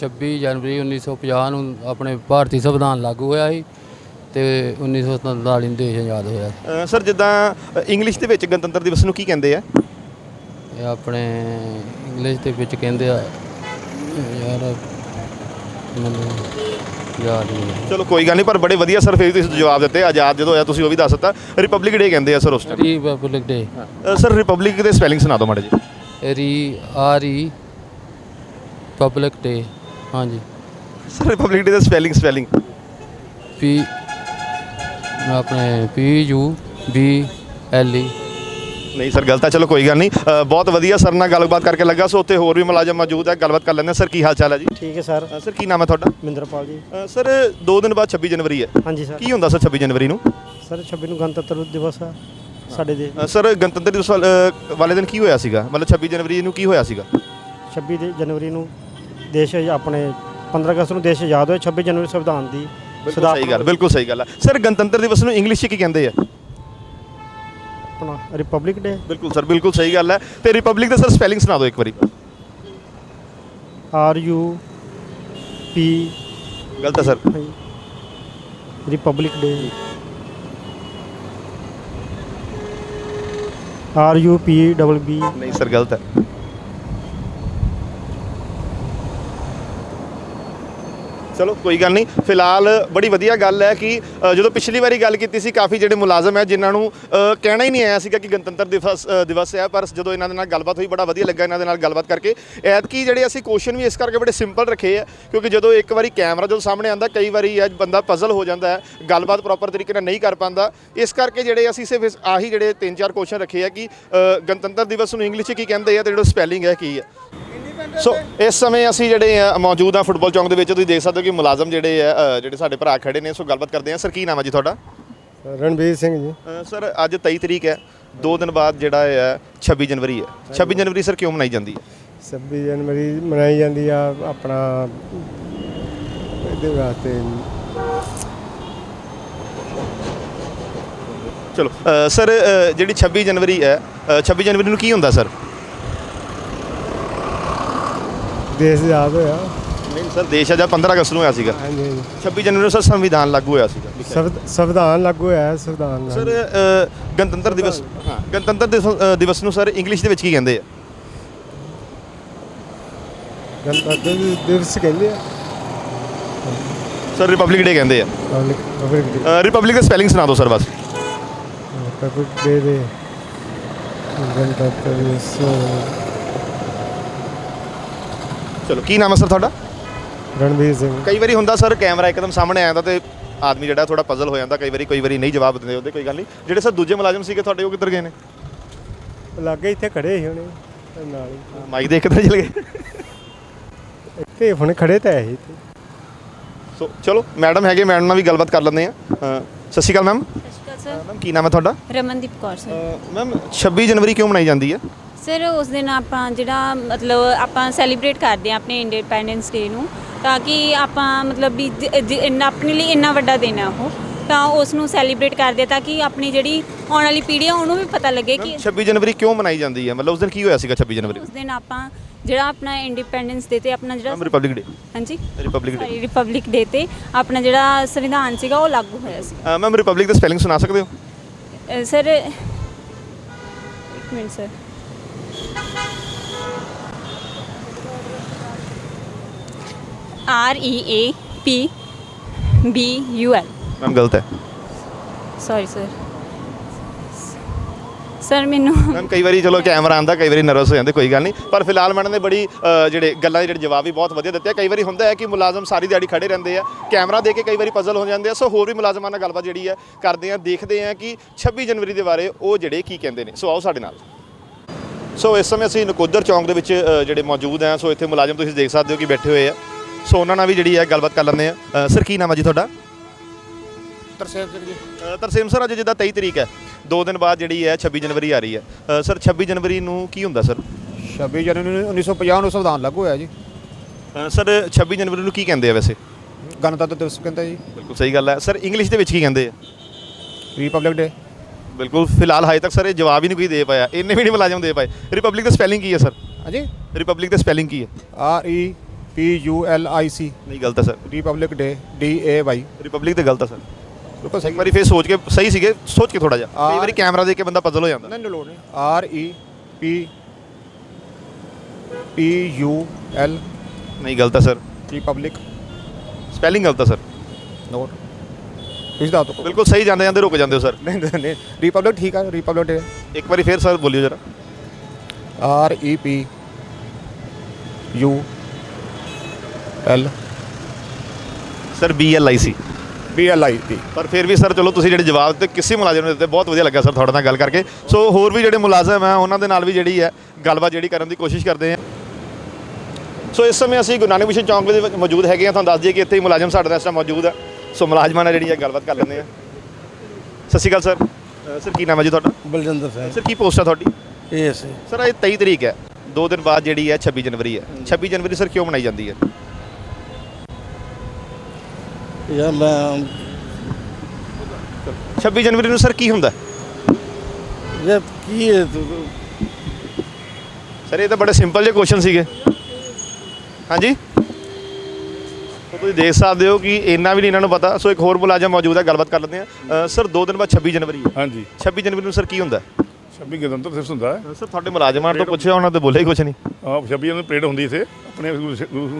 26 ਜਨਵਰੀ 1950 ਨੂੰ ਆਪਣੇ ਭਾਰਤੀ ਸੰਵਿਧਾਨ ਲਾਗੂ ਹੋਇਆ ਸੀ ਤੇ 1947 ਨੂੰ ਦੇਸ਼ ਆਜ਼ਾਦ ਹੋਇਆ ਸਰ ਜਿੱਦਾਂ ਇੰਗਲਿਸ਼ ਦੇ ਵਿੱਚ ਗਣਤੰਤਰ ਦਿਵਸ ਨੂੰ ਕੀ ਕਹਿੰਦੇ ਆ? ਇਹ ਆਪਣੇ ਇੰਗਲਿਸ਼ ਦੇ ਵਿੱਚ ਕਹਿੰਦੇ ਆ ਯਾਰ ਮੈਨੂੰ ਯਾਦ ਨਹੀਂ। ਚਲੋ ਕੋਈ ਗੱਲ ਨਹੀਂ ਪਰ ਬੜੇ ਵਧੀਆ ਸਰ ਫਿਰ ਤੁਸੀਂ ਜਵਾਬ ਦਿੱਤੇ ਆਜ਼ਾਦ ਜਦੋਂ ਹੋਇਆ ਤੁਸੀਂ ਉਹ ਵੀ ਦੱਸ ਦਿੱਤਾ। ਰਿਪਬਲਿਕ ਡੇ ਕਹਿੰਦੇ ਆ ਸਰ ਉਸ time republic day sir republic ਦੇ ਸਪੈਲਿੰਗ ਸੁਣਾ ਦਿਓ ਮਾੜੇ ਜੀ ਰੀ ਆਰ ਈ ਪਬਲਿਕ ਡੇ ਹਾਂਜੀ। ਸਰ ਰਿਪਬਲਿਕ ਡੇ ਦਾ ਸਪੈਲਿੰਗ ਸਪੈਲਿੰਗ ਪੀ ਆਪਣੇ P U B L E ਨਹੀਂ ਸਰ ਗਲਤ ਹੈ। ਚਲੋ ਕੋਈ ਗੱਲ ਨਹੀਂ। ਅ, ਬਹੁਤ ਵਧੀਆ ਸਰ ਨਾਲ ਗੱਲਬਾਤ ਕਰਕੇ ਲੱਗਾ। ਸੋ ਉੱਥੇ ਹੋਰ ਵੀ ਮੁਲਾਜ਼ਮ ਮੌਜੂਦ ਹੈ। ਗੱਲਬਾਤ ਕਰ ਲੈਂਦੇ ਹਾਂ। ਸਰ ਕੀ ਹਾਲ ਚਾਲ ਹੈ ਜੀ? ਠੀਕ ਹੈ ਸਰ। ਅ, ਸਰ ਕੀ ਨਾਮ ਹੈ ਤੁਹਾਡਾ? ਮਿੰਦਰਪਾਲ ਜੀ। ਅ, ਸਰ 2 ਦਿਨ ਬਾਅਦ 26 ਜਨਵਰੀ ਹੈ। ਹਾਂਜੀ ਸਰ। ਕੀ ਹੁੰਦਾ ਸਰ 26 ਜਨਵਰੀ ਨੂੰ? ਸਰ 26 ਨੂੰ ਗਣਤੰਤਰ ਦਿਵਸ ਆ ਸਾਡੇ ਦੇ। ਅ, ਸਰ ਗਣਤੰਤਰ ਦਿਵਸ ਵਾਲ- ਅ, ਵਾਲੇ ਦਿਨ ਕੀ ਹੋਇਆ ਸੀਗਾ? ਮਤਲਬ 26 ਜਨਵਰੀ ਨੂੰ ਕੀ ਹੋਇਆ ਸੀਗਾ? 26 ਦੇ ਜਨਵਰੀ ਨੂੰ ਦੇਸ਼ ਆਪਣੇ 15 ਅਗਸਤ ਨੂੰ ਦੇਸ਼ ਆਜ਼ਾਦ ਹੋਇਆ। 26 ਜਨਵਰੀ ਸੰਵਿਧਾਨ ਦੀ ਬਿਲਕੁਲ ਸਹੀ ਗੱਲ ਬਿਲਕੁਲ ਸਹੀ ਗੱਲ ਹੈ ਸਰ ਗਣਤੰਤਰ ਦਿਵਸ ਨੂੰ ਇੰਗਲਿਸ਼ 'ਚ ਕੀ ਕਹਿੰਦੇ ਆ? ਆਪਣਾ ਰਿਪਬਲਿਕ ਡੇ ਬਿਲਕੁਲ ਸਰ ਬਿਲਕੁਲ ਸਹੀ ਗੱਲ ਹੈ। ਤੇ ਰਿਪਬਲਿਕ ਦਾ ਸਰ ਸਪੈਲਿੰਗ ਸੁਣਾ ਦਿਓ ਇੱਕ ਵਾਰੀ। ਆਰ ਯੂ ਪੀ ਗਲਤ ਹੈ sir. Republic day R U P double B ਨਹੀਂ ਸਰ ਗਲਤ ਹੈ। ਚਲੋ ਕੋਈ ਗੱਲ ਨਹੀਂ। ਫਿਲਹਾਲ ਬੜੀ ਵਧੀਆ ਗੱਲ ਹੈ ਕਿ ਅ, ਜਦੋਂ ਪਿਛਲੀ ਵਾਰੀ ਗੱਲ ਕੀਤੀ ਸੀ ਕਾਫੀ ਜਿਹੜੇ ਮੁਲਾਜ਼ਮ ਹੈ ਜਿਨ੍ਹਾਂ ਨੂੰ ਅ, ਕਹਿਣਾ ਹੀ ਨਹੀਂ ਆਇਆ ਸੀਗਾ ਕਿ ਗਣਤੰਤਰ ਦਿਵਸ ਅ, ਦਿਵਸ ਹੈ ਪਰ ਜਦੋਂ ਇਹਨਾਂ ਦੇ ਨਾਲ ਗੱਲਬਾਤ ਹੋਈ ਬੜਾ ਵਧੀਆ ਲੱਗਾ ਇਹਨਾਂ ਦੇ ਨਾਲ ਗੱਲਬਾਤ ਕਰਕੇ। ਐਤਕੀ ਜਿਹੜੇ ਅਸੀਂ ਕੁਐਸਚਨ ਵੀ ਇਸ ਕਰਕੇ ਬੜੇ ਸਿੰਪਲ ਰੱਖੇ ਆ ਕਿਉਂਕਿ ਜਦੋਂ ਇੱਕ ਵਾਰੀ ਕੈਮਰਾ ਜਦੋਂ ਸਾਹਮਣੇ ਆਂਦਾ ਕਈ ਵਾਰੀ ਇਹ ਬੰਦਾ ਪਜ਼ਲ ਹੋ ਜਾਂਦਾ ਹੈ ਗੱਲਬਾਤ ਪ੍ਰੋਪਰ ਤਰੀਕੇ ਨਾਲ ਨਹੀਂ ਕਰ ਪਾਉਂਦਾ। ਇਸ ਕਰਕੇ ਜਿਹੜੇ ਅਸੀਂ ਸਿਰਫ ਇਸ- ਆਹੀ ਜਿਹੜੇ ਤਿੰਨ ਚਾਰ ਕੁਐਸਚਨ ਰੱਖੇ ਆ ਕਿ ਅ, ਗਣਤੰਤਰ ਦਿਵਸ ਨੂੰ ਇੰਗਲਿਸ਼ 'ਚ ਕੀ ਕਹਿੰਦੇ ਆ ਤੇ ਜਿਹੜਾ ਸਪੈਲਿੰਗ ਹੈ ਕੀ ਹੈ ਸੋ ਇਸ ਸਮੇਂ ਅਸੀਂ ਜਿਹੜੇ ਆ ਮੌਜੂਦ ਆ ਫੁੱਟਬਾਲ ਚੌਂਕ ਦੇ ਵਿੱਚ ਤੁਸੀਂ ਦੇਖ ਸਕਦੇ ਹੋ ਕਿ ਮੁਲਾਜ਼ਮ ਜਿਹੜੇ ਆ ਅ, ਜਿਹੜੇ ਸਾਡੇ ਭਰਾ ਖੜੇ ਨੇ ਸੋ ਗੱਲਬਾਤ ਕਰਦੇ ਆ ਸਰ ਕੀ ਨਾਮ ਹੈ ਜੀ ਤੁਹਾਡਾ? ਰਣਬੀਰ ਸਿੰਘ ਜੀ। ਸਰ ਅੱਜ 23 ਤਰੀਕ ਹੈ। ਦੋ ਦਿਨ ਬਾਅਦ ਜਿਹੜਾ ਹੈ 26 ਜਨਵਰੀ ਹੈ। 26 ਜਨਵਰੀ ਸਰ ਕਿਉਂ ਮਨਾਈ ਜਾਂਦੀ ਹੈ? 26 ਜਨਵਰੀ ਮਨਾਈ ਜਾਂਦੀ ਆ ਆਪਣਾ ਇਹਦੇ ਵਾਸਤੇ। ਚਲੋ ਅ, ਸਰ ਅ, ਜਿਹੜੀ 26 ਜਨਵਰੀ ਹੈ ਅ, 26 ਜਨਵਰੀ ਨੂੰ ਕੀ ਹੁੰਦਾ ਸਰ? ਦੇਸ਼ ਆਜ਼ਾਦ ਹੋਇਆ। ਨਹੀਂ ਸਰ ਦੇਸ਼ ਆਜ਼ਾਦ 15 ਅਗਸਤ ਨੂੰ ਹੋਇਆ ਸੀਗਾ। ਹਾਂਜੀ ਹਾਂਜੀ। 26 ਜਨਵਰੀ ਨੂੰ ਸਰ ਸੰਵਿਧਾਨ ਲਾਗੂ ਹੋਇਆ ਸੀਗਾ। ਸੰਵਿ- ਸੰਵਿਧਾਨ ਲਾਗੂ ਹੋਇਆ ਹੈ, ਸੰਵਿਧਾਨ ਸਰ। ਅ, ਗਣਤੰਤਰ ਦਿਵਸ ਹਾਂ। ਗਣਤੰਤਰ ਦਿਵਸ- ਅ, ਦਿਵਸ ਨੂੰ ਸਰ ਇੰਗਲਿਸ਼ ਦੇ ਵਿੱਚ ਕੀ ਕਹਿੰਦੇ ਆ? ਗਣਤੰਤਰ ਦਿਵਸ ਕਹਿੰਦੇ ਆ। ਸਰ ਰਿਪਬਲਿਕ ਡੇ ਕਹਿੰਦੇ ਆ। ਪਬਲਿਕ ਪਬਲਿਕ ਡੇ ਰਿਪਬਲਿਕ ਦਾ ਸਪੈਲਿੰਗ ਸੁਣਾ ਦਿਓ ਸਰ ਬਸ। ਪਬਲਿਕ ਡੇ ਦੇ ਗਣਤੰਤਰ ਦਿਵਸ ਚਲੋ ਕੀ ਨਾਮ ਹੈ ਸਰ ਤੁਹਾਡਾ? ਰਣਬੀਰ ਸਿੰਘ। ਕਈ ਵਾਰੀ ਹੁੰਦਾ ਸਰ ਕੈਮਰਾ ਇੱਕਦਮ ਸਾਹਮਣੇ ਆ ਜਾਂਦਾ ਤੇ ਆਦਮੀ ਜਿਹੜਾ ਥੋੜਾ ਪਜ਼ਲ ਹੋ ਜਾਂਦਾ ਕਈ ਵਾਰੀ ਕੋਈ ਵਾਰੀ ਨਹੀਂ ਜਵਾਬ ਦਿੰਦੇ ਉਹਦੇ ਕੋਈ ਗੱਲ ਨਹੀਂ। ਜਿਹੜੇ ਸਰ ਦੂਜੇ ਮੁਲਾਜ਼ਮ ਸੀਗੇ ਤੁਹਾਡੇ ਉਹ ਕਿੱਧਰ ਗਏ ਨੇ? ਲਾਗੇ ਇੱਥੇ ਖੜੇ ਸੀ ਹੁਣੇ ਨਾਲ ਹੀ। ਮਾਈਕ ਦੇ ਕਿੱਧਰ ਚਲੇ ਗਏ? ਇੱਥੇ ਹੁਣ ਖੜੇ ਤਾਂ ਹੈ ਇੱਥੇ। ਸੋ ਚਲੋ ਮੈਡਮ ਹੈਗੇ ਮੈਡਮ ਨਾਲ ਵੀ ਗੱਲਬਾਤ ਕਰ ਲੈਂਦੇ ਆ ਸਤਿ ਸ਼੍ਰੀ ਅਕਾਲ ਮੈਮ। ਸਰ ਮੈਮ ਕੀ ਨਾਮ ਹੈ ਤੁਹਾਡਾ? ਰਮਨਦੀਪ ਕੌਰ ਸਰ। ਮੈਮ 26 ਜਨਵਰੀ ਕਿਉਂ ਮਨਾਈ ਜਾਂਦੀ ਹੈ? ਸਰ ਉਸ ਦਿਨ ਆਪਾਂ ਜਿਹੜਾ ਮਤਲਬ ਆਪਾਂ ਸੈਲੀਬ੍ਰੇਟ ਕਰਦੇ ਆ ਆਪਣੇ ਇੰਡੀਪੈਂਡੈਂਸ ਡੇ ਨੂੰ ਤਾਂ ਕਿ ਆਪਾਂ ਮਤਲਬ ਵੀ ਜ- ਜ- ਇੰਨਾ ਆਪਣੇ ਲਈ ਇੰਨਾ ਵੱਡਾ ਦਿਨ ਆ ਉਹ ਤਾਂ ਉਸ ਨੂੰ ਸੈਲੀਬ੍ਰੇਟ ਕਰਦੇ ਤਾਂ ਕਿ ਆਪਣੀ ਜਿਹੜੀ ਆਉਣ ਵਾਲੀ ਪੀੜ੍ਹੀ ਆ ਉਹਨੂੰ ਵੀ ਪਤਾ ਲੱਗੇ ਕਿ 26 ਜਨਵਰੀ ਕਿਉਂ ਮਨਾਈ ਜਾਂਦੀ ਹੈ? ਮਤਲਬ ਉਸ ਦਿਨ ਕੀ ਹੋਇਆ ਸੀਗਾ 26 ਜਨਵਰੀ? ਉਸ ਦਿਨ ਆਪਾਂ ਜਿਹੜਾ ਆਪਣਾ ਇੰਡੀਪੈਂਡੈਂਸ ਡੇ ਤੇ ਆਪਣਾ ਜਿਹੜਾ ਰਿਪਬਲਿਕ ਡੇ ਹਾਂਜੀ? Republic day sorry republic day ਤੇ ਆਪਣਾ ਜਿਹੜਾ ਸੰਵਿਧਾਨ ਸੀਗਾ ਉਹ ਲਾਗੂ ਹੋਇਆ ਸੀ। ਮੈਮ ਰਿਪਬਲਿਕ ਦਾ ਸਪੈਲਿੰਗ ਸੁਣਾ ਸਕਦੇ ਹੋ? ਅ, ਸਰ ਇੱਕ minute sir R E A P B U L ma'am ਗਲਤ ਹੈ। ਸੌਰੀ ਸਰ ਸਰ ਮੈਨੂੰ ਮੈਮ ਕਈ ਵਾਰੀ ਚਲੋ ਕੈਮਰਾ ਆਂਦਾ ਕਈ ਵਾਰੀ ਨਰਵਸ ਹੋ ਜਾਂਦੇ ਕੋਈ ਗੱਲ ਨਹੀਂ। ਪਰ ਫਿਲਹਾਲ ਮੈਡਮ ਨੇ ਬੜੀ ਅ, ਜਿਹੜੇ ਗੱਲਾਂ ਦੇ ਜਿਹੜੇ ਜਵਾਬ ਵੀ ਬਹੁਤ ਵਧੀਆ ਦਿੱਤੇ ਆ। ਕਈ ਵਾਰੀ ਹੁੰਦਾ ਹੈ ਕਿ ਮੁਲਾਜ਼ਮ ਸਾਰੀ ਦਿਹਾੜੀ ਖੜੇ ਰਹਿੰਦੇ ਆ ਕੈਮਰਾ ਦੇ ਕੇ ਕਈ ਵਾਰੀ ਪਜ਼ਲ ਹੋ ਜਾਂਦੇ ਆ। ਸੋ ਹੋਰ ਵੀ ਮੁਲਾਜ਼ਮਾਂ ਨਾਲ ਗੱਲਬਾਤ ਜਿਹੜੀ ਹੈ ਕਰਦੇ ਆ ਦੇਖਦੇ ਆ ਕਿ 26 ਜਨਵਰੀ ਦੇ ਬਾਰੇ ਉਹ ਜਿਹੜੇ ਕੀ ਕਹਿੰਦੇ ਨੇ। ਸੋ ਆਓ ਸਾਡੇ ਨਾਲ। ਸੋ ਇਸ ਸਮੇਂ ਅਸੀਂ ਨਕੋਦਰ ਚੌਂਕ ਦੇ ਵਿੱਚ ਅ, ਜਿਹੜੇ ਮੌਜੂਦ ਆ ਸੋ ਇੱਥੇ ਮੁਲਾਜ਼ਮ ਤੁਸੀਂ ਦੇਖ ਸਕਦੇ ਹੋ ਕਿ ਬੈਠੇ ਹੋਏ ਆ। ਸੋ ਉਹਨਾਂ ਨਾਲ ਵੀ ਜਿਹੜੀ ਹੈ ਗੱਲਬਾਤ ਕਰ ਲੈਂਦੇ ਆ ਸਰ ਕੀ ਨਾਮ ਹੈ ਜੀ ਤੁਹਾਡਾ? ਤਰਸੇਮ ਸਿੰਘ ਜੀ। ਅ, ਤਰਸੇਮ ਸਰ ਅੱਜ ਜਿੱਦਾਂ 23 ਤਰੀਕ ਹੈ। ਦੋ ਦਿਨ ਬਾਅਦ ਜਿਹੜੀ ਹੈ 26 ਜਨਵਰੀ ਆ ਰਹੀ ਹੈ। ਅ, ਸਰ 26 ਜਨਵਰੀ ਨੂੰ ਕੀ ਹੁੰਦਾ ਸਰ? 26 ਜਨਵਰੀ 1950 ਨੂੰ ਸੰਵਿਧਾਨ ਲਾਗੂ ਹੋਇਆ ਜੀ। ਅ, ਸਰ 26 ਜਨਵਰੀ ਨੂੰ ਕੀ ਕਹਿੰਦੇ ਆ ਵੈਸੇ? ਗਣਤੰਤਰ ਦਿਵਸ ਕਹਿੰਦਾ ਜੀ। ਬਿਲਕੁਲ ਸਹੀ ਗੱਲ ਹੈ। ਸਰ ਇੰਗਲਿਸ਼ ਦੇ ਵਿੱਚ ਕੀ ਕਹਿੰਦੇ ਆ? ਰਿਪਬਲਿਕ ਡੇ ਬਿਲਕੁਲ ਫਿਲਹਾਲ ਹਜੇ ਤੱਕ ਸਰ ਇਹ ਜਵਾਬ ਹੀ ਨਹੀਂ ਕੋਈ ਦੇ ਪਾਇਆ। ਇੰਨੇ ਵੀ ਨਹੀਂ ਮੁਲਾਜ਼ਮ ਦੇ ਪਾਏ। ਰਿਪਬਲਿਕ ਦਾ ਸਪੈਲਿੰਗ ਕੀ ਹੈ ਸਰ? ਹਾਂਜੀ? ਰਿਪਬਲਿਕ ਦਾ ਸਪੈਲਿੰਗ ਕੀ ਹੈ? R E P U L I C ਨਹੀਂ ਗਲਤ ਹੈ sir. Republic day D A Y republic ਤੇ ਗਲਤ ਹੈ ਸਰ। ਬਿਲਕੁਲ ਇੱਕ ਸਹੀ ਵਾਰੀ ਫੇਰ ਸੋਚ ਕੇ ਸਹੀ ਸੀਗੇ ਸੋਚ ਕੇ ਥੋੜਾ ਜਿਹਾ। ਕਈ ਵਾਰੀ ਕੈਮਰਾ ਦੇਖ ਕੇ ਬੰਦਾ ਪਜ਼ਲ ਹੋ ਜਾਂਦਾ। ਨਹੀਂ ਲੋੜ ਨਹੀਂ। R E P P U L ਨਹੀਂ ਗਲਤ ਹੈ ਸਰ। ਰਿਪਬਲਿਕ ਸਪੈਲਿੰਗ ਗਲਤ ਹੈ ਸਰ। ਨੋਟ ਦੱਸ ਦਿਓ ਬਿਲਕੁਲ ਸਹੀ ਜਾਂਦੇ ਜਾਂਦੇ ਰੁਕ ਜਾਂਦੇ ਹੋ ਸਰ। ਨਹੀਂ ਨਹੀਂ, ਨਹੀਂ ਰਿਪਬਲਿਕ ਠੀਕ ਆ ਰਿਪਬਲਿਕ ਇੱਕ ਵਾਰੀ ਫੇਰ ਸਰ ਬੋਲਿਓ ਜਰਾ। R E P U L sir B L I C B L I T ਪਰ ਫਿਰ ਵੀ ਸਰ ਚਲੋ ਤੁਸੀਂ ਜਿਹੜੇ ਜਵਾਬ ਤੇ ਕਿਸੇ ਮੁਲਾਜ਼ਮ ਨੇ ਦਿੱਤੇ ਬਹੁਤ ਵਧੀਆ ਲੱਗਾ ਸਰ ਤੁਹਾਡੇ ਨਾਲ ਗੱਲ ਕਰਕੇ। ਸੋ ਹੋਰ ਵੀ ਜਿਹੜੇ ਮੁਲਾਜ਼ਮ ਆ ਉਹਨਾਂ ਦੇ ਨਾਲ ਵੀ ਜਿਹੜੀ ਹੈ ਗੱਲਬਾਤ ਜਿਹੜੀ ਕਰਨ ਦੀ ਕੋਸ਼ਿਸ਼ ਕਰਦੇ ਆ। ਸੋ ਇਸ ਸਮੇਂ ਅਸੀਂ ਗੁਰੂ ਨਾਨਕ ਮਿਸ਼ਨ ਚੌਂਕ ਦੇ ਵਿੱਚ ਮੌਜੂਦ ਹੈਗੇ ਆ। ਤੁਹਾਨੂੰ ਦੱਸ ਦਈਏ ਕਿ ਇੱਥੇ ਹੀ ਮੁਲਾਜ਼ਮ ਸਾਡੇ ਨਾਲ ਇਸ ਟਾਈਮ ਮੌਜੂਦ ਹੈ ਸੋ ਮੁਲਾਜ਼ਮਾਂ ਨਾਲ ਜਿਹੜੀ ਹੈ ਗੱਲਬਾਤ ਕਰ ਲੈਂਦੇ ਆ। ਸਤਿ ਸ਼੍ਰੀ ਅਕਾਲ ਸਰ। ਸਰ ਕੀ ਨਾਮ ਹੈ ਜੀ ਤੁਹਾਡਾ? ਬਲਜਿੰਦਰ ਸਿੰਘ। ਸਰ ਕੀ ਪੋਸਟ ਹੈ ਤੁਹਾਡੀ? ਇਹ ਸੀ ਸਰ। ਇਹ 23 ਤਰੀਕ ਹੈ। ਦੋ ਦਿਨ ਬਾਅਦ ਜਿਹੜੀ ਹੈ 26 ਜਨਵਰੀ ਹੈ। 26 ਜਨਵਰੀ ਸਰ ਕਿਉਂ ਮਨਾਈ ਜਾਂਦੀ ਹੈ? ਯਾਰ ਮੈਂ 26 ਜਨਵਰੀ ਨੂੰ ਸਰ ਕੀ ਹੁੰਦਾ? ਇਹ ਕੀ ਹੈ ਤੂੰ- ਸਰ ਇਹ ਤਾਂ ਬੜੇ ਸਿੰਪਲ ਜਿਹੇ ਕੁਐਸਚਨ ਸੀਗੇ। ਹਾਂਜੀ? ਤੁਸੀਂ ਦੇਖ ਸਕਦੇ ਹੋ ਕਿ ਇੰਨਾ ਵੀ ਨਹੀਂ ਇਹਨਾਂ ਨੂੰ ਪਤਾ। ਸੋ ਇੱਕ ਹੋਰ ਮੁਲਾਜ਼ਮ ਮੌਜੂਦ ਹੈ ਗੱਲਬਾਤ ਕਰ ਲੈਂਦੇ ਆ ਸਰ ਦੋ ਦਿਨ ਬਾਅਦ 26 ਜਨਵਰੀ ਹੈ। ਹਾਂਜੀ। 26 ਜਨਵਰੀ ਨੂੰ ਸਰ ਕੀ ਹੁੰਦਾ? ਹੈ? 26 ਗਣਤੰਤਰ ਦਿਵਸ ਹੁੰਦਾ ਹੈ। ਸਰ ਤੁਹਾਡੇ ਮੁਲਾਜ਼ਮਾਂ ਤੋਂ ਪੁੱਛਿਆ ਉਹਨਾਂ ਤੇ ਬੋਲੇ ਹੀ ਕੁਝ ਨਹੀਂ। ਆਹ 26 ਨੂੰ ਪਰੇਡ ਹੁੰਦੀ ਇੱਥੇ। ਆਪਣੇ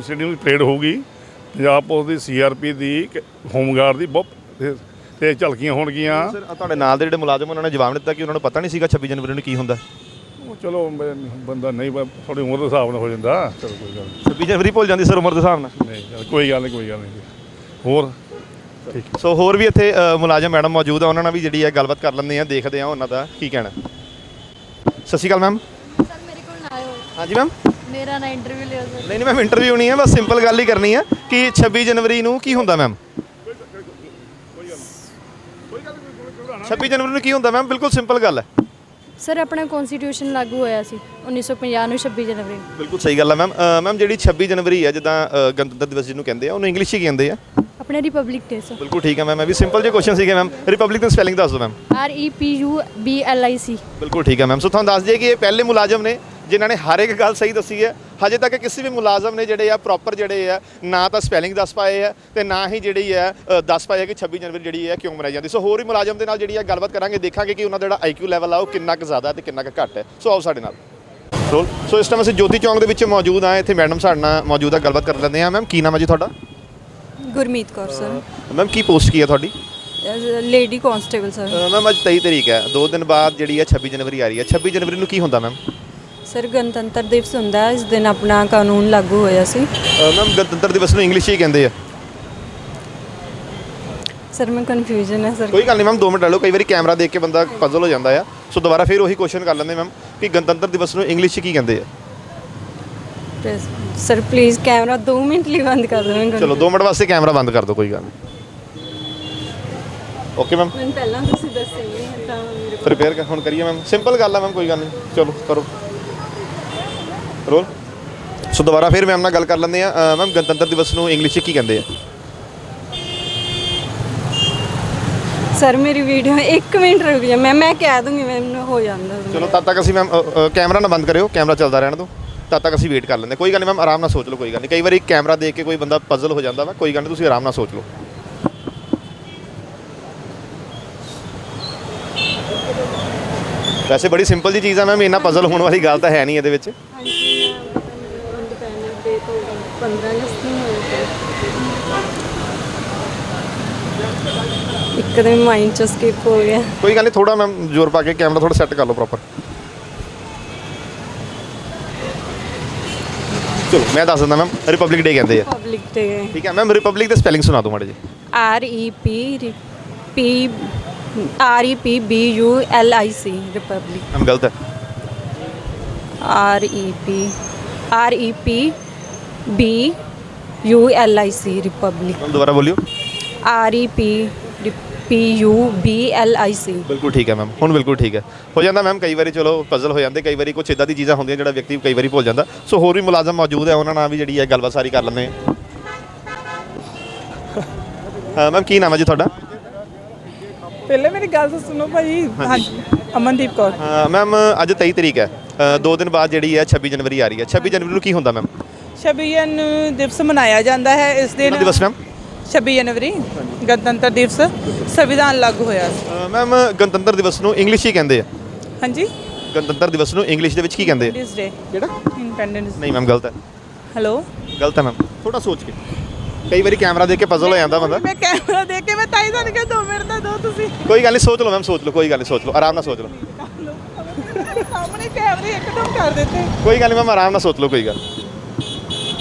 ਸਟੇਡੀਅਮ ਵਿੱਚ ਪਰੇਡ ਹੋਊਗੀ। ਪੰਜਾਬ ਪੁਲਿਸ ਦੀ ਸੀਆਰਪੀ ਦੀ ਕ- ਹੋਮਗਾਰਡ ਦੀ ਬਹੁਤ ਤੇ- ਤੇ ਝਲਕੀਆਂ ਹੋਣਗੀਆਂ। ਸਰ ਤੁਹਾਡੇ ਨਾਲ ਦੇ ਜਿਹੜੇ ਮੁਲਾਜ਼ਮ ਉਹਨਾਂ ਨੇ ਜਵਾਬ ਦਿੱਤਾ ਕਿ ਉਹਨਾਂ ਨੂੰ ਪਤਾ ਨਹੀਂ ਸੀਗਾ 26 ਜਨਵਰੀ ਨੂੰ ਕੀ ਹੁੰਦਾ। ਚਲੋ ਬ- ਬੰਦਾ ਨਹੀਂ ਬ- ਥੋੜੀ ਉਮਰ ਦੇ ਹਿਸਾਬ ਨਾਲ ਹੋ ਜਾਂਦਾ। ਚਲੋ ਕੋਈ ਗੱਲ 26 ਜਨਵਰੀ ਭੁੱਲ ਜਾਂਦੀ ਸਰ ਉਮਰ ਦੇ ਹਿਸਾਬ ਨਾਲ। ਨਹੀਂ ਚੱਲ ਕੋਈ ਗੱਲ ਨਹੀਂ ਕੋਈ ਗੱਲ ਨਹੀਂ। ਹੋਰ? ਸੋ ਹੋਰ ਵੀ ਇੱਥੇ ਅ, ਮੁਲਾਜ਼ਮ ਮੈਡਮ ਮੌਜੂਦ ਆ ਉਹਨਾਂ ਨਾਲ ਵੀ ਜਿਹੜੀ ਹੈ ਗੱਲਬਾਤ ਕਰ ਲੈਂਦੇ ਆ ਦੇਖਦੇ ਆ ਉਹਨਾਂ ਦਾ ਕੀ ਕਹਿਣਾ। ਸਤਿ ਸ਼੍ਰੀ ਅਕਾਲ ਮੈਮ। ਸਰ ਮੇਰੇ ਕੋਲ ਨਾ ਆਇਓ। ਹਾਂਜੀ ਮੈਮ। ਮੇਰਾ ਨਾ ਇੰਟਰਵਿਊ ਲਿਓ ਸਰ। ਨਹੀਂ ਨਹੀਂ ਮੈਮ ਇੰਟਰਵਿਊ ਨਹੀਂ ਹੈ ਬਸ ਸਿੰਪਲ ਗੱਲ ਹੀ ਕਰਨੀ ਹੈ ਕਿ 26 ਜਨਵਰੀ ਨੂੰ ਕੀ ਹੁੰਦਾ ਮੈਮ? 26 ਜਨਵਰੀ ਨੂੰ ਕੀ ਹੁੰਦਾ ਮੈਮ? ਬਿਲਕੁਲ ਸਿੰਪਲ ਗੱਲ ਹੈ। ਸਰ ਆਪਣਾ ਕਨਸਟੀਟਿਊਸ਼ਨ ਲਾਗੂ ਹੋਇਆ ਸੀ 1950 ਨੂੰ 26 ਜਨਵਰੀ ਨੂੰ। ਬਿਲਕੁਲ ਸਹੀ ਗੱਲ ਹੈ ਮੈਮ। ਮੈਮ ਜਿਹੜੀ 26 ਜਨਵਰੀ ਹੈ ਜਿੱਦਾਂ ਅ, ਗਣਤੰਤਰ ਦਿਵਸ ਜਿਹਨੂੰ ਕਹਿੰਦੇ ਆ ਉਹਨੂੰ ਇੰਗਲਿਸ਼ ਹੀ ਕਹਿੰਦੇ ਆ। ਆਪਣੇ ਰਿਪਬਲਿਕ ਡੇ ਸਰ ਬਿਲਕੁਲ ਠੀਕ ਹੈ ਮੈਮ ਇਹ ਵੀ ਸਿੰਪਲ ਜਿਹੇ ਕੁਐਸਚਨ ਸੀਗੇ ਮੈਮ। ਰਿਪਬਲਿਕ ਦੀ ਸਪੈਲਿੰਗ ਦੱਸ ਦਿਓ ma'am. R E P U B L I C ਬਿਲਕੁਲ ਠੀਕ ਹੈ ਮੈਮ। ਸੋ ਤੁਹਾਨੂੰ ਦੱਸ ਦਈਏ ਕਿ ਇਹ ਪਹਿਲੇ ਮੁਲਾਜ਼ਮ ਨੇ ਜਿਨ੍ਹਾਂ ਨੇ ਹਰ ਇੱਕ ਗੱਲ ਸਹੀ ਦੱਸੀ ਹੈ ਹਜੇ ਤੱਕ ਕਿਸੇ ਵੀ ਮੁਲਾਜ਼ਮ ਨੇ ਜਿਹੜੇ ਆ ਪ੍ਰੋਪਰ ਜਿਹੜੇ ਆ ਨਾ ਤਾਂ ਸਪੈਲਿੰਗ ਦੱਸ ਪਾਏ ਆ ਤੇ ਨਾ ਹੀ ਜਿਹੜੀ ਹੈ ਦੱਸ ਪਾਏ ਆ ਕਿ 26 ਜਨਵਰੀ ਜਿਹੜੀ ਹੈ ਕਿਉਂ ਮਨਾਈ ਜਾਂਦੀ। ਸੋ ਹੋਰ ਵੀ ਮੁਲਾਜ਼ਮ ਦੇ ਨਾਲ ਜਿਹੜੀ ਹੈ ਗੱਲਬਾਤ ਕਰਾਂਗੇ ਦੇਖਾਂਗੇ ਕਿ ਉਹਨਾਂ ਦਾ ਜਿਹੜਾ ਆਈਕਿਊ ਲੈਵਲ ਆ ਉਹ ਕਿੰਨਾ ਕੁ ਜ਼ਿਆਦਾ ਤੇ ਕਿੰਨਾ ਕੁ ਘੱਟ ਹੈ। ਸੋ ਆਓ ਸਾਡੇ ਨਾਲ। ਰੋਲ ਸੋ ਇਸ ਟਾਈਮ ਅਸੀਂ ਜੋਤੀ ਚੌਂਕ ਦੇ ਵਿੱਚ ਮੌਜੂਦ ਆ ਇੱਥੇ ਮੈਡਮ ਸਾਡੇ ਨਾਲ ਮੌਜੂਦ ਆ ਗੱਲਬਾਤ ਕਰ ਲੈਂਦੇ ਆ ਮੈਮ ਕੀ ਨਾਮ ਹੈ ਜੀ ਤੁਹਾਡਾ? ਗੁਰਮੀਤ ਕੌਰ ਸਰ। ਮੈਮ ਕੀ ਪੋਸਟ ਕੀ ਹੈ ਤੁਹਾਡੀ? Lady constable sir. ਮੈਮ ਅੱਜ 23 ਤਰੀਕ ਹੈ। ਦੋ ਦਿਨ ਬਾਅਦ ਜਿਹੜੀ ਹੈ 26 ਜਨਵਰੀ ਆ ਰਹੀ ਹੈ। 26 ਜਨਵਰੀ ਨੂੰ ਕੀ ਹੁੰਦਾ ਮੈਮ ਸਰ ਗਣਤੰਤਰ ਦਿਵਸ ਹੁੰਦਾ ਇਸ ਦਿਨ ਆਪਣਾ ਕਾਨੂੰਨ ਲਾਗੂ ਹੋਇਆ ਸੀ। ਮੈਮ ਗਣਤੰਤਰ ਦਿਵਸ ਨੂੰ ਇੰਗਲਿਸ਼ ਹੀ ਕਹਿੰਦੇ ਆ। ਸਰ ਮੈਂ ਕਨਫਿਊਜ਼ਨ ਹੈ ਸਰ। ਕੋਈ ਗੱਲ ਨਹੀਂ ਮੈਮ 2 ਮਿੰਟ ਲੈ ਲਓ। ਕਈ ਵਾਰੀ ਕੈਮਰਾ ਦੇਖ ਕੇ ਬੰਦਾ ਪਜ਼ਲ ਹੋ ਜਾਂਦਾ ਆ। ਸੋ ਦੁਬਾਰਾ ਫਿਰ ਉਹੀ ਕੁਐਸਚਨ ਕਰ ਲੈਂਦੇ ਮੈਮ ਕਿ ਗਣਤੰਤਰ ਦਿਵਸ ਨੂੰ ਇੰਗਲਿਸ਼ 'ਚ ਕੀ ਕਹਿੰਦੇ ਆ? ਸਰ ਪਲੀਜ਼ ਕੈਮਰਾ 2 ਮਿੰਟ ਲਈ ਬੰਦ ਕਰ ਦਿਓ। ਮੈਂ ਚਲੋ 2 ਮਿੰਟ ਵਾਸਤੇ ਕੈਮਰਾ ਬੰਦ ਕਰ ਦਿਓ ਕੋਈ ਗੱਲ ਨਹੀਂ। Okay ma'am. ਮੈਨੂੰ ਪਹਿਲਾਂ ਤੁਸੀਂ ਦੱਸਿਆ ਹੀ ਨਹੀਂ ਤਾਂ ਮੇਰੇ ਪ੍ਰਿਪੇਅਰ ਹੁਣ ਕਰੀਏ ਮੈਮ। ਸਿੰਪਲ ਗੱਲ ਆ ਮੈਮ ਕੋਈ ਗੱਲ ਨਹੀਂ। ਚਲੋ ਕਰੋ। ਰੋਲ। ਸੋ ਦੁਬਾਰਾ ਫਿਰ ਮੈਮ ਨਾਲ ਗੱਲ ਕਰ ਲੈਂਦੇ ਆ ਮੈਮ ਗਣਤੰਤਰ ਦਿਵਸ ਨੂੰ ਇੰਗਲਿਸ਼ 'ਚ ਕੀ ਕਹਿੰਦੇ ਆ? ਸਰ ਮੇਰੀ ਵੀਡੀਓ 1 ਮਿੰਟ ਰੁਕ ਜਾ। ਮੈਂ ਮੈਂ ਕਹਿ ਦੂੰਗੀ ਮੈਨੂੰ ਹੋ ਜਾਂਦਾ ਚਲੋ ਤਦ ਤੱਕ ਅਸੀਂ ਮੈਮ ਕੈਮਰਾ ਨਾ ਬੰਦ ਕਰਿਓ। ਕੈਮਰਾ ਚੱਲਦਾ ਰਹਿਣ ਦਿਓ। ਤਦ ਤੱਕ ਅਸੀਂ ਵੇਟ ਕਰ ਲੈਂਦੇ ਕੋਈ ਗੱਲ ਨਹੀਂ ਮੈਮ ਆਰਾਮ ਨਾਲ ਸੋਚ ਲਓ ਕੋਈ ਗੱਲ ਨਹੀਂ ਕਈ ਵਾਰੀ ਕੈਮਰਾ ਦੇਖ ਕੇ ਕੋਈ ਬੰਦਾ ਪਜ਼ਲ ਹੋ ਜਾਂਦਾ ਵਾ। ਕੋਈ ਗੱਲ ਨਹੀਂ ਤੁਸੀਂ ਆਰਾਮ ਨਾਲ ਸੋਚ ਲਓ। ਵੈਸੇ ਬੜੀ ਸਿੰਪਲ ਜੀ ਚੀਜ਼ ਆ ਮੈਮ ਇੰਨਾ ਪਜ਼ਲ ਹੋਣ ਵਾਲੀ ਗੱਲ ਤਾਂ ਹੈ ਨਹੀਂ ਇਹਦੇ ਵਿੱਚ। ਇੰਡੀਪੈਂਡੈਂਸ ਡੇ ਤੋਂ 15 ਅਗਸਤ ਨੂੰ ਹੋਇਆ ਇੱਕਦਮ ਮਾਈਂਡ ਚ ਸਕਿਪ ਹੋ ਗਿਆ। ਕੋਈ ਗੱਲ ਨਹੀਂ ਥੋੜਾ ਮੈਮ ਜ਼ੋਰ ਪਾ ਕੇ ਕੈਮਰਾ ਥੋੜਾ ਸੈੱਟ ਕਰ ਲਓ ਪ੍ਰੋਪਰ ਚਲੋ ਮੈਂ ਦੱਸ ਦਿੰਦਾ ਮੈਮ ਰਿਪਬਲਿਕ ਡੇ ਕਹਿੰਦੇ ਆ। ਪਬਲਿਕ ਡੇ ਠੀਕ ਹੈ ਮੈਮ ਰਿਪਬਲਿਕ ਦੇ ਸਪੈਲਿੰਗ ਸੁਣਾ ਦਿਓ ਮਾੜੇ ਜੀ R E P P R E P B U L I C republic ma'am ਗਲਤ ਹੈ। R E P R E P B U L I C republic ਦੁਬਾਰਾ ਬੋਲਿਓ। R E P P U B L I C ਬਿਲਕੁਲ ਠੀਕ ਹੈ ਮੈਮ ਹੁਣ ਬਿਲਕੁਲ ਠੀਕ ਹੈ। ਹੋ ਜਾਂਦਾ ਮੈਮ ਕਈ ਵਾਰੀ ਚਲੋ ਪਜ਼ਲ ਹੋ ਜਾਂਦੇ ਕਈ ਵਾਰੀ ਕੁਝ ਇਦਾਂ ਦੀ ਚੀਜ਼ਾਂ ਹੁੰਦੀਆਂ ਜਿਹੜਾ ਵਿਅਕਤੀ ਕਈ ਵਾਰੀ ਭੁੱਲ ਜਾਂਦਾ। ਸੋ ਹੋਰ ਵੀ ਮੁਲਾਜ਼ਮ ਮੌਜੂਦ ਹੈ ਉਹਨਾਂ ਨਾਲ ਵੀ ਜਿਹੜੀ ਹੈ ਗੱਲਬਾਤ ਸਾਰੀ ਕਰ ਲੈਂਦੇ ਹਾਂ। ਮੈਮ ਕੀ ਨਾਮ ਹੈ ਜੀ ਤੁਹਾਡਾ? ਪਹਿਲੇ ਮੇਰੀ ਗੱਲ ਤਾਂ ਸੁਣੋ ਭਾਜੀ ਹਾਂਜੀ। ਅਮਨਦੀਪ ਕੌਰ। ਮੈਮ ਅੱਜ 23 ਤਰੀਕ ਹੈ। ਅ, ਦੋ ਦਿਨ ਬਾਅਦ ਜਿਹੜੀ ਹੈ 26 ਜਨਵਰੀ ਆ ਰਹੀ ਹੈ। 26 ਜਨਵਰੀ ਨੂੰ ਕੀ ਹੁੰਦਾ ਮੈਮ? 26 ਜਨ ਦਿਵਸ ਮਨਾਇਆ ਜਾਂਦਾ ਹੈ। ਇਸ ਦਿਨ ਦਿਵਸ ਮੈਮ? 26 ਜਨਵਰੀ। ਗਣਤੰਤਰ ਦਿਵਸ। ਸੰਵਿਧਾਨ ਲਾਗੂ ਹੋਇਆ। ਸੀ ਮੈਮ ਗਣਤੰਤਰ ਦਿਵਸ ਨੂੰ ਇੰਗਲਿਸ਼ ਹੀ ਕਹਿੰਦੇ ਆ। ਹਾਂਜੀ। ਗਣਤੰਤਰ ਦਿਵਸ ਨੂੰ ਇੰਗਲਿਸ਼ ਦੇ ਵਿੱਚ ਕੀ ਕਹਿੰਦੇ ਆ? Independence day. ਕਿਹੜਾ? ਇੰਡੀਪੈਂਡੈਂਸ ਨਹੀਂ ਮੈਮ ਗਲਤ ਹੈ। ਹੈਲੋ। ਗਲਤ ਹੈ ਮੈਮ। ਥੋੜਾ ਸੋਚ ਕੇ। ਕਈ ਵਾਰੀ ਕੈਮਰਾ ਦੇਖ ਕੇ ਪਜ਼ਲ ਹੋ ਜਾਂਦਾ ਬੰਦਾ। ਮੈਂ ਕੈਮਰਾ ਦੇਖ ਕੇ ਮੈਂ ਤਾਈ ਤੁਹਾਨੂੰ ਕਿਹਾ 2 ਮਿੰਟ ਦਾ ਦਿਓ ਤੁਸੀਂ। ਕੋਈ ਗੱਲ ਨਹੀਂ ਸੋਚ ਲਓ ਮੈਮ ਸੋਚ ਲਓ ਕੋਈ ਗੱਲ ਨਹੀਂ ਸੋਚ ਲਓ ਆਰਾਮ ਨਾਲ ਸੋਚ ਲਓ। ਸਾਹਮਣੇ ਕੈਮਰੇ ਇੱਕਦਮ ਕਰ ਦਿੱਤੇ। ਕੋਈ ਗੱਲ ਨਹੀਂ ਮੈਮ ਆਰਾਮ ਨਾਲ ਸੋਚ ਲਓ ਕੋਈ ਗੱਲ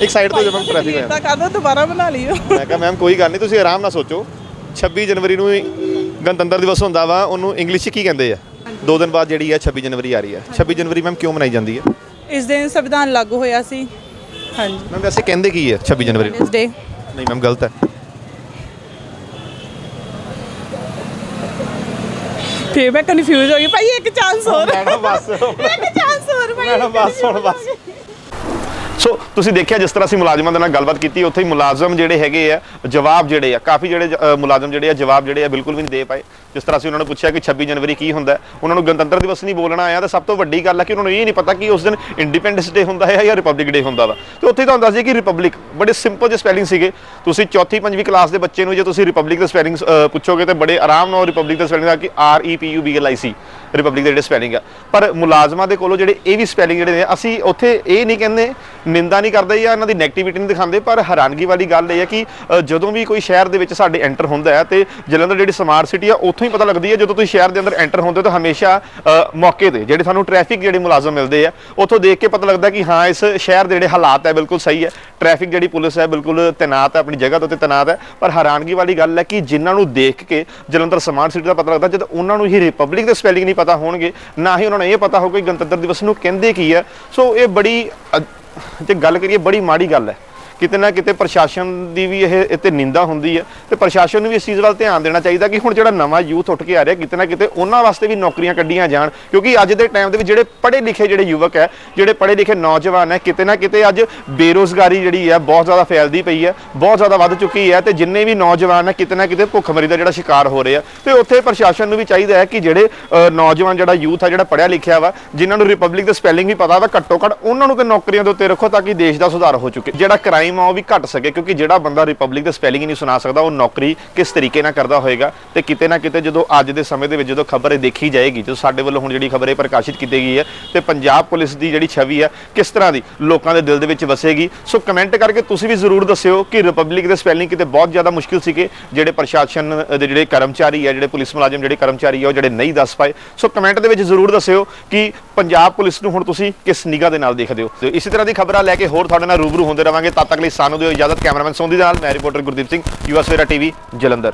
ਇੱਕ ਸਾਈਡ ਤੋਂ ਜੋ ਮੈਮ ਟ੍ਰੈਫਿਕ ਹੋਇਆ ਤਾਂ ਕਰ ਦੋ ਦੁਬਾਰਾ ਬਣਾ ਲਿਓ। ਮੈਂ ਕਿਹਾ ਮੈਮ ਕੋਈ ਗੱਲ ਨਹੀਂ ਤੁਸੀਂ ਆਰਾਮ ਨਾਲ ਸੋਚੋ। 26 ਜਨਵਰੀ ਨੂੰ ਹੀ ਗਣਤੰਤਰ ਦਿਵਸ ਹੁੰਦਾ ਵਾ ਉਹਨੂੰ ਇੰਗਲਿਸ਼ 'ਚ ਕੀ ਕਹਿੰਦੇ ਆ? ਦੋ ਦਿਨ ਬਾਅਦ ਜਿਹੜੀ ਹੈ 26 ਜਨਵਰੀ ਆ ਰਹੀ ਹੈ 26 ਜਨਵਰੀ ਮੈਮ ਕਿਉਂ ਮਨਾਈ ਜਾਂਦੀ ਹੈ ਇਸ ਦਿਨ ਸੰਵਿਧਾਨ ਲਾਗੂ ਹੋਇਆ ਸੀ। ਹਾਂਜੀ। ਮੈਮ ਵੈਸੇ ਕਹਿੰਦੇ ਕੀ ਹੈ 26 ਜਨਵਰੀ ਨੂੰ? ਡੇ ਨਹੀਂ ਮੈਮ ਗਲਤ ਹੈ ਫੇਰ ਮੈਂ ਕਨਫਿਊਜ਼ ਹੋ ਗਈ ਭਾਈ ਇੱਕ ਚਾਂਸ ਹੋਰ ਮੈਡਮ ਬਸ ਇੱਕ ਚਾਂਸ ਹੋਰ ਭਾਈ ਮੈਡਮ ਬਸ ਹੁਣ ਬਸ ਸੋ ਤੁਸੀਂ ਦੇਖਿਆ ਜਿਸ ਤਰ੍ਹਾਂ ਅਸੀਂ ਮੁਲਾਜ਼ਮਾਂ ਦੇ ਨਾਲ ਗੱਲਬਾਤ ਕੀਤੀ ਉੱਥੇ ਹੀ ਮੁਲਾਜ਼ਮ ਜਿਹੜੇ ਹੈਗੇ ਆ ਜਵਾਬ ਜਿਹੜੇ ਆ ਕਾਫੀ ਜਿਹੜੇ ਮੁਲਾਜ਼ਮ ਜਿਹੜੇ ਆ ਜਵਾਬ ਜਿਹੜੇ ਆ ਬਿਲਕੁਲ ਵੀ ਨਹੀਂ ਦੇ ਪਾਏ ਜਿਸ ਤਰ੍ਹਾਂ ਅਸੀਂ ਉਹਨਾਂ ਨੂੰ ਪੁੱਛਿਆ ਕਿ 26 ਜਨਵਰੀ ਕੀ ਹੁੰਦਾ ਉਹਨਾਂ ਨੂੰ ਗਣਤੰਤਰ ਦਿਵਸ ਨਹੀਂ ਬੋਲਣਾ ਆਇਆ, ਤਾਂ ਸਭ ਤੋਂ ਵੱਡੀ ਗੱਲ ਹੈ ਕਿ ਉਹਨਾਂ ਨੂੰ ਇਹ ਨਹੀਂ ਪਤਾ ਕਿ ਉਸ ਦਿਨ ਇੰਡੀਪੈਂਡੈਂਸ ਡੇ ਹੁੰਦਾ ਹੈ ਜਾਂ ਰਿਪਬਲਿਕ ਡੇ ਹੁੰਦਾ ਵਾ। ਤੇ ਉੱਥੇ ਤੁਹਾਨੂੰ ਦੱਸ ਦਈਏ ਕਿ ਰਿਪਬਲਿਕ ਬੜੇ ਸਿੰਪਲ ਜਿਹੇ ਸਪੈਲਿੰਗ ਸੀਗੇ। ਤੁਸੀਂ ਚੌਥੀ, ਪੰਜਵੀਂ ਕਲਾਸ ਦੇ ਬੱਚੇ ਨੂੰ ਜੇ ਤੁਸੀਂ ਰਿਪਬਲਿਕ ਦੇ ਸਪੈਲਿੰਗ ਪੁੱਛੋਗੇ ਤੇ ਬੜੇ ਆਰਾਮ ਨਾਲ ਰਿਪਬਲਿਕ ਦਾ ਸਪੈਲਿੰਗ ਆ ਕਿ R E P U B L I C republic ਦੇ ਜਿਹੜੇ ਸਪੈਲਿੰਗ ਆ। ਪਰ ਮੁਲਾਜ਼ਮਾਂ ਦੇ ਕੋਲੋਂ ਜਿਹੜੇ ਇਹ ਵੀ ਸਪੈਲਿੰਗ ਜਿਹੜੇ ਨੇ, ਅਸੀਂ ਉੱਥੇ ਇਹ ਨਹੀਂ ਕਹਿੰਦੇ, ਨਿੰਦਾ ਨਹੀਂ ਕਰਦੇ ਜਾਂ ਇਹਨਾਂ ਦੀ ਨੈਗੇਟਿਵਿਟੀ ਨਹੀਂ ਦਿਖਾਉਂਦੇ, ਪਰ ਹੈਰਾਨਗੀ ਵਾਲੀ ਗੱਲ ਇਹ ਹੈ ਕਿ ਜਦੋਂ ਵੀ ਕੋਈ ਸ਼ਹਿਰ ਦੇ ਵਿੱਚ ਸਾਡੇ ਐਂਟਰ ਹੁੰਦਾ ਹੈ ਤੇ ਜਲੰਧਰ ਜਿਹੜੀ ਸਮਾਰਟ ਸਿਟੀ ਆ ਉੱਥੋਂ ਹੀ ਪਤਾ ਲੱਗਦੀ ਹੈ, ਜਦੋਂ ਤੁਸੀਂ ਸ਼ਹਿਰ ਦੇ ਅੰਦਰ ਐਂਟਰ ਹੁੰਦੇ ਹੋ ਤਾਂ ਹਮੇਸ਼ਾ ਮੌਕੇ ਤੇ ਜਿਹੜੇ ਸਾਨੂੰ ਟ੍ਰੈਫਿਕ ਜਿਹੜੇ ਮੁਲਾਜ਼ਮ ਮਿਲਦੇ ਆ, ਉੱਥੋਂ ਦੇਖ ਕੇ ਪਤਾ ਲੱਗਦਾ ਕਿ ਹਾਂ, ਇਸ ਸ਼ਹਿਰ ਦੇ ਜਿਹੜੇ ਹਾਲਾਤ ਹੈ, ਬਿਲਕੁਲ ਸਹੀ ਹੈ। ਟ੍ਰੈਫਿਕ ਜਿਹੜੀ ਪੁਲਿਸ ਹੈ, ਬਿਲਕੁਲ ਤੈਨਾਤ ਹੈ, ਆਪਣੀ ਜਗ੍ਹਾ ਤੋਂ ਤੇ ਤੈਨਾਤ ਹੈ। ਪਰ ਹੈਰਾਨਗੀ ਵਾਲੀ ਗੱਲ ਹੈ ਕਿ ਜਿਨ੍ਹਾਂ ਨੂੰ ਦੇਖ ਕੇ ਜਲੰਧਰ ਸਮਾਰਟ ਸਿਟੀ ਦਾ ਪਤਾ ਲੱਗਦਾ, ਜਦ ਉਹਨਾਂ ਨੂੰ ਹੀ ਰਿਪਬਲਿਕ ਦੇ ਸਪੈਲਿੰਗ ਨਹੀਂ ਪਤਾ ਹੋਣਗੇ, ਨਾ ਹੀ ਉਹਨਾਂ ਨੂੰ ਇਹ ਪਤਾ ਹੋਊਗਾ ਕਿ ਗਣਤੰਤਰ ਦਿਵਸ ਨੂੰ ਕਹਿੰਦੇ ਕੀ ਹੈ। ਸੋ ਇਹ ਬੜੀ ਜੇ ਗੱਲ ਕਰੀਏ, ਬੜੀ ਮਾੜੀ ਗੱਲ ਹੈ। ਕਿਤੇ ਨਾ ਕਿਤੇ ਪ੍ਰਸ਼ਾਸਨ ਦੀ ਵੀ ਇਹ ਇੱਥੇ ਨਿੰਦਾ ਹੁੰਦੀ ਹੈ ਤੇ ਪ੍ਰਸ਼ਾਸਨ ਨੂੰ ਵੀ ਇਸ ਚੀਜ਼ ਵੱਲ ਧਿਆਨ ਦੇਣਾ ਚਾਹੀਦਾ ਕਿ ਹੁਣ ਜਿਹੜਾ ਨਵਾਂ ਯੂਥ ਉੱਠ ਕੇ ਆ ਰਿਹਾ, ਕਿਤੇ ਨਾ ਕਿਤੇ ਉਹਨਾਂ ਵਾਸਤੇ ਵੀ ਨੌਕਰੀਆਂ ਕੱਢੀਆਂ ਜਾਣ, ਕਿਉਂਕਿ ਅੱਜ ਦੇ ਟਾਈਮ ਦੇ ਵਿੱਚ ਜਿਹੜੇ ਪੜ੍ਹੇ ਲਿਖੇ ਜਿਹੜੇ ਯੁਵਕ ਹੈ, ਜਿਹੜੇ ਪੜ੍ਹੇ ਲਿਖੇ ਨੌਜਵਾਨ ਹੈ, ਕਿਤੇ ਨਾ ਕਿਤੇ ਅੱਜ ਬੇਰੋਜ਼ਗਾਰੀ ਜਿਹੜੀ ਹੈ ਬਹੁਤ ਜ਼ਿਆਦਾ ਫੈਲਦੀ ਪਈ ਹੈ, ਬਹੁਤ ਜ਼ਿਆਦਾ ਵੱਧ ਚੁੱਕੀ ਹੈ ਤੇ ਜਿੰਨੇ ਵੀ ਨੌਜਵਾਨ ਹੈ, ਕਿਤੇ ਨਾ ਕਿਤੇ ਭੁੱਖਮਰੀ ਦਾ ਜਿਹੜਾ ਸ਼ਿਕਾਰ ਹੋ ਰਹੇ ਆ। ਤੇ ਉੱਥੇ ਪ੍ਰਸ਼ਾਸਨ ਨੂੰ ਵੀ ਚਾਹੀਦਾ ਹੈ ਕਿ ਜਿਹੜੇ ਨੌਜਵਾਨ ਜਿਹੜਾ ਯੂਥ ਆ ਜਿਹੜਾ ਪੜ੍ਹਿਆ ਲਿਖਿਆ ਵਾ, ਜਿਨ੍ਹਾਂ ਨੂੰ ਰਿਪਬਲਿਕ ਦੇ ਸਪੈਲਿੰਗ ਵੀ ਪਤਾ ਵਾ, ਘੱਟੋ ਘੱਟ ਉਹਨਾਂ ਨੂੰ ਤੇ ਨੌਕਰੀਆਂ ਦੇ ਉੱਤੇ ਰੱਖੋ ਤਾਂ ਕਿ ਦੇਸ਼ ਦਾ ਸੁਧਾਰ ਹੋ ਚੁੱਕੇ, ਜਿਹੜਾ ਕ੍ਰਾਈਮ ਆ, ਉਹ ਵੀ ਘਟ ਸਕੇ, ਕਿਉਂਕਿ ਜਿਹੜਾ ਬੰਦਾ ਰਿਪਬਲਿਕ ਦੇ ਸਪੈਲਿੰਗ ਹੀ ਨਹੀਂ ਸੁਣਾ ਸਕਦਾ, ਉਹ ਨੌਕਰੀ ਕਿਸ ਤਰੀਕੇ ਨਾਲ ਕਰਦਾ ਹੋਏਗਾ। ਤੇ ਕਿਤੇ ਨਾ ਕਿਤੇ ਜਦੋਂ ਅੱਜ ਦੇ ਸਮੇਂ ਦੇ ਵਿੱਚ ਜਦੋਂ ਖਬਰ ਇਹ ਦੇਖੀ ਜਾਏਗੀ ਜਦੋਂ ਸਾਡੇ ਵੱਲੋਂ ਹੁਣ ਜਿਹੜੀ ਖਬਰ ਇਹ ਪ੍ਰਕਾਸ਼ਿਤ ਕੀਤੀ ਗਈ ਹੈ, ਤੇ ਪੰਜਾਬ ਪੁਲਿਸ ਦੀ ਜਿਹੜੀ ਛਵੀ ਹੈ, ਕਿਸ ਤਰ੍ਹਾਂ ਦੀ ਲੋਕਾਂ ਦੇ ਦਿਲ ਦੇ ਵਿੱਚ ਵਸੇਗੀ। ਸੋ ਕਮੈਂਟ ਕਰਕੇ ਤੁਸੀਂ ਵੀ ਜ਼ਰੂਰ ਦੱਸਿਓ ਕਿ ਰਿਪਬਲਿਕ ਦੇ ਸਪੈਲਿੰਗ ਕਿਤੇ ਬਹੁਤ ਜ਼ਿਆਦਾ ਮੁਸ਼ਕਿਲ ਸੀਗੇ, ਜਿਹੜੇ ਪ੍ਰਸ਼ਾਸਨ ਦੇ ਜਿਹੜੇ ਕਰਮਚਾਰੀ ਹੈ, ਜਿਹੜੇ ਪੁਲਿਸ ਮੁਲਾਜ਼ਮ, ਜਿਹੜੇ ਕਰਮਚਾਰੀ ਹੈ, ਉਹ ਜਿਹੜੇ ਨਹੀਂ ਦੱਸ ਪਾਏ। ਸੋ ਕਮੈਂਟ ਦੇ ਵਿੱਚ ਜ਼ਰੂਰ ਦੱਸਿਓ ਕਿ ਪੰਜਾਬ ਪੁਲਿਸ ਨੂੰ ਹੁਣ ਤੁਸੀਂ ਕਿਸ ਨਿਗਾਹ ਦੇ ਨਾਲ ਦੇਖਦੇ ਹੋ। ਤੇ ਇਸੇ ਤਰ੍ਹਾਂ ਦੀ ਖਬਰਾਂ ਲੈ ਕੇ ਹੋਰ ਤੁਹਾਡੇ ਨਾਲ ਰੂਬਰੂ ਹੁੰਦੇ ਰਵਾਂਗੇ, ਤਦ ਤੱਕ ਲਈ ਸਾਨੂੰ ਦਿਓ ਇਜਾਜ਼ਤ। ਕੈਮਰਾਮੈਨ ਸੋਂਦੀ ਦੇ ਨਾਲ ਮੈਂ ਰਿਪੋਰਟਰ ਗੁਰਦੀਪ ਸਿੰਘ ਯੂਐਸ ਵੇਰਾ ਟੀਵੀ ਜਲੰਧਰ।